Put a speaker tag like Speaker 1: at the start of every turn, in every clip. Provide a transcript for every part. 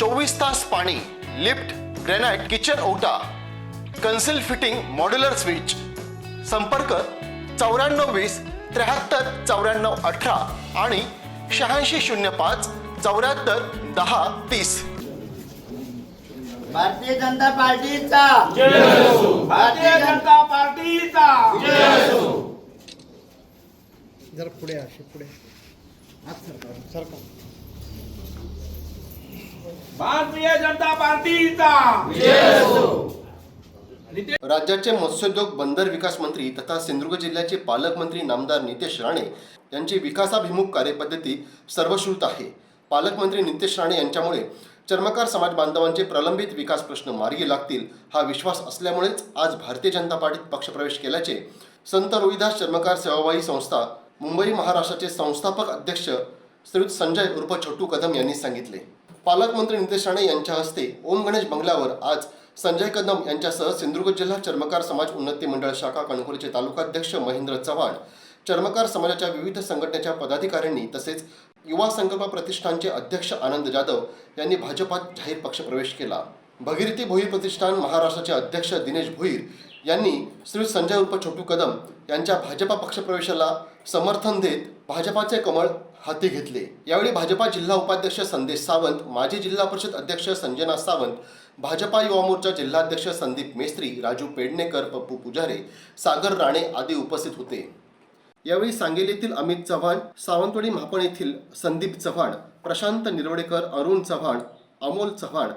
Speaker 1: चोवीस तास पाणी लिफ्ट ग्रेनाइट किचन ओटा कन्सिल फिटिंग मॉड्युलर स्विच. संपर्क चौऱ्याण्णव वीस त्र्याहत्तर चौऱ्याण्णव अठरा आणि शहाऐंशी शून्य पाच चौऱ्याहत्तर दहा तीस.
Speaker 2: भारतीय जनता पार्टीचा.
Speaker 3: भारतीय जनता पार्टीचा.
Speaker 4: जरा पुढे असे पुढे. हात सरका सरका
Speaker 3: भारतीय जनता पार्टीचा.
Speaker 1: राज्याचे मत्स्योद्योग बंदर विकास मंत्री तथा सिंधुदुर्ग जिल्ह्याचे पालकमंत्री नामदार नितेश राणे यांची विकासाभिमुख कार्यपद्धती सर्वश्रुत आहे. पालकमंत्री नितेश राणे यांच्यामुळे चर्मकार समाज बांधवांचे प्रलंबित विकास प्रश्न मार्गी लागतील हा विश्वास असल्यामुळेच आज भारतीय जनता पार्टीत पक्षप्रवेश केल्याचे संत रोहिदास चर्मकार सेवाभावी संस्था मुंबई महाराष्ट्राचे संस्थापक अध्यक्ष श्रीयुत संजय उर्फ छोटू कदम यांनी सांगितले. पालकमंत्री नितेश राणे यांच्या हस्ते ओम गणेश बंगल्यावर आज संजय कदम यांच्यासह सिंधुदुर्ग जिल्हा चर्मकार समाज उन्नती मंडळ शाखा कणकोलीचे तालुकाध्यक्ष महेंद्र चव्हाण चर्मकार समाजाच्या विविध संघटनेच्या पदाधिकाऱ्यांनी तसेच युवा संकल्प प्रतिष्ठानचे अध्यक्ष आनंद जाधव यांनी भाजपात जाहीर पक्षप्रवेश केला. भगीरथी भोईर प्रतिष्ठान महाराष्ट्राचे अध्यक्ष दिनेश भोईर यांनी श्री संजय उर्फ छोटू कदम यांच्या भाजपा पक्षप्रवेशाला समर्थन देत भाजपाचे कमळ हाती घेतले. यावेळी भाजपा जिल्हा उपाध्यक्ष संदेश सावंत माजी जिल्हा परिषद अध्यक्ष संजना सावंत भाजपा युवा मोर्चा जिल्हाध्यक्ष संदीप मेस्त्री राजू पेडणेकर पप्पू पुजारे सागर राणे आदी उपस्थित होते. यावेळी सांगेल येथील अमित चव्हाण सावंतवाडी महापण येथील संदीप चव्हाण प्रशांत निरवडेकर अरुण चव्हाण अमोल चव्हाण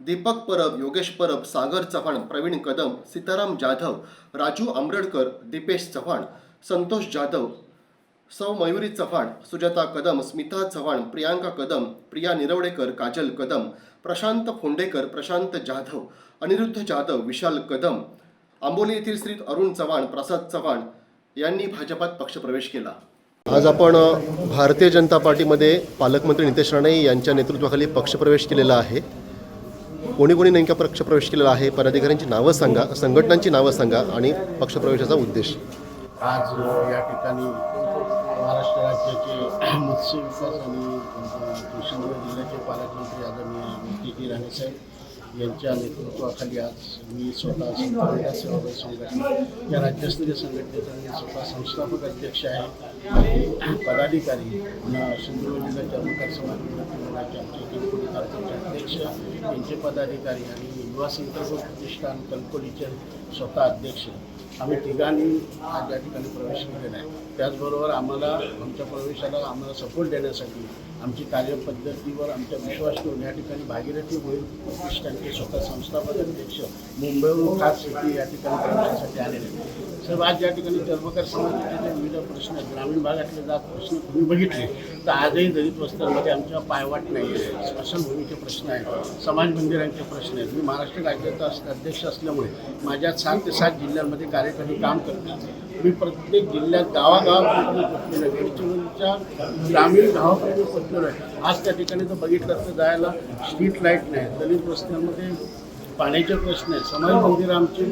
Speaker 1: दीपक परब योगेश परब सागर चव्हाण प्रवीण कदम सीताराम जाधव राजू आंबरडकर दीपेश चव्हाण संतोष जाधव सौ मयुरी चव्हाण सुजाता कदम स्मिता चव्हाण प्रियांका कदम प्रिया निरवडेकर काजल कदम प्रशांत फोंडेकर प्रशांत जाधव अनिरुद्ध जाधव विशाल कदम आंबोली येथील श्री अरुण चव्हाण प्रसाद चव्हाण यांनी भाजपात पक्षप्रवेश केला. आज आपण भारतीय जनता पार्टीमध्ये पालकमंत्री नितेश राणे यांच्या नेतृत्वाखाली पक्षप्रवेश केलेला आहे. कोणी कोणी नेमका पक्षप्रवेश केलेला आहे पदाधिकाऱ्यांची नावं सांगा संघटनांची नावं सांगा आणि पक्षप्रवेशाचा उद्देश.
Speaker 4: आज या ठिकाणी राज्याचे मत्स्य विकास आणि सिंधुदुर्ग जिल्ह्याचे पालकमंत्री आदरणीय नितीजी राणेसाहेब यांच्या नेतृत्वाखाली आज मी स्वतः संत संघटना या राज्यस्तरीय संघटनेचा मी स्वतः संस्थापक अध्यक्ष आहे. पदाधिकारी पुन्हा सिंधुदुर्ग जिल्ह्याच्या चर्मकार समाज मंडळाचे आमचे अध्यक्ष यांचे पदाधिकारी आणि युवा संकल्प प्रतिष्ठान कणकोलीचे स्वतः अध्यक्ष. आम्ही तिघांनी आज या ठिकाणी प्रवेश केलेला आहे. त्याचबरोबर आम्हाला आमच्या प्रवेशाला आम्हाला सपोर्ट देण्यासाठी आमची कार्यपद्धतीवर आमचा विश्वास ठेवून या ठिकाणी भागीरथी होईल प्रतिष्ठानचे स्वतः संस्थापक अध्यक्ष मुंबईहून खास शेती या ठिकाणी प्रवेशासाठी आलेले सर्व आज या ठिकाणी चर्मकार समाजाचे जे विविध प्रश्न आहेत ग्रामीण भागातले जात प्रश्न तुम्ही बघितले तर आजही दलित वस्त्यांमध्ये आमच्या पायवाट नाही आहे. स्मशानभूमीचे प्रश्न आहेत समाज मंदिरांचे प्रश्न आहेत. मी महाराष्ट्र राज्याचा अध्यक्ष असल्यामुळे माझ्या सात ते सात जिल्ह्यांमध्ये कार्यकारी काम करतात मी प्रत्येक जिल्ह्यात गावागावापर्यंत पोचलेलो आहे गडचिरोलीच्या ग्रामीण गावापर्यंत पोचलेलो आहे आज त्या ठिकाणी जर बघितलं तर जायला स्ट्रीट लाइट नाही. दलित वस्त्यांमध्ये पाण्याचे प्रश्न आहे समाज मंदिर आमचे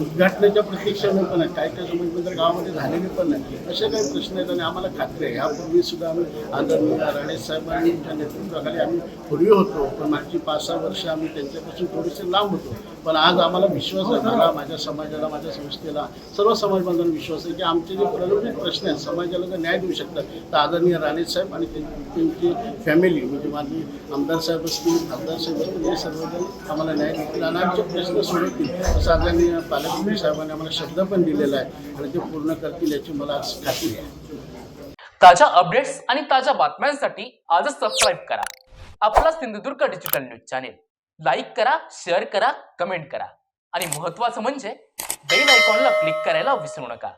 Speaker 4: उद्घाटनाच्या प्रतीक्षेने पण आहेत काय काय समाज मंदिर गावामध्ये झालेले पण आहे असे काही प्रश्न आहेत आणि आम्हाला खात्री आहे. यापूर्वी सुद्धा आम्ही आदरणीय राणे साहेबांच्या नेतृत्वाखाली आम्ही पूर्वी होतो पण मागची पाच सहा वर्ष आम्ही त्यांच्यापासून थोडेसे लांब होतो. पण आज आम्हाला विश्वास आहे मला माझ्या समाजाला माझ्या संस्थेला सर्व समाज बांधवांना विश्वास आहे की आमचे जे प्रलंबित प्रश्न आहेत समाजाला जर न्याय देऊ शकतात तर आदरणीय राणे साहेब आणि त्यां- त्यांची फॅमिली म्हणजे माझी आमदार साहेब असतील खासदार साहेब असतील हे सर्वजण आम्हाला न्याय देतील. आणि प्रश्न सोडवतील असं आदरणीय पालकमंत्री साहेबांनी आम्हाला शब्द पण दिलेला आहे आणि ते पूर्ण करतील याची मला खात्री आहे.
Speaker 5: ताज्या अपडेट्स आणि ताज्या बातम्यांसाठी आजच सबस्क्राईब करा. आपला Sindhudurg digital news channel. Like करा शेअर करा कमेंट करा. आणि महत्वाचं म्हणजे बेल आयकॉनला क्लिक करायला विसरू नका.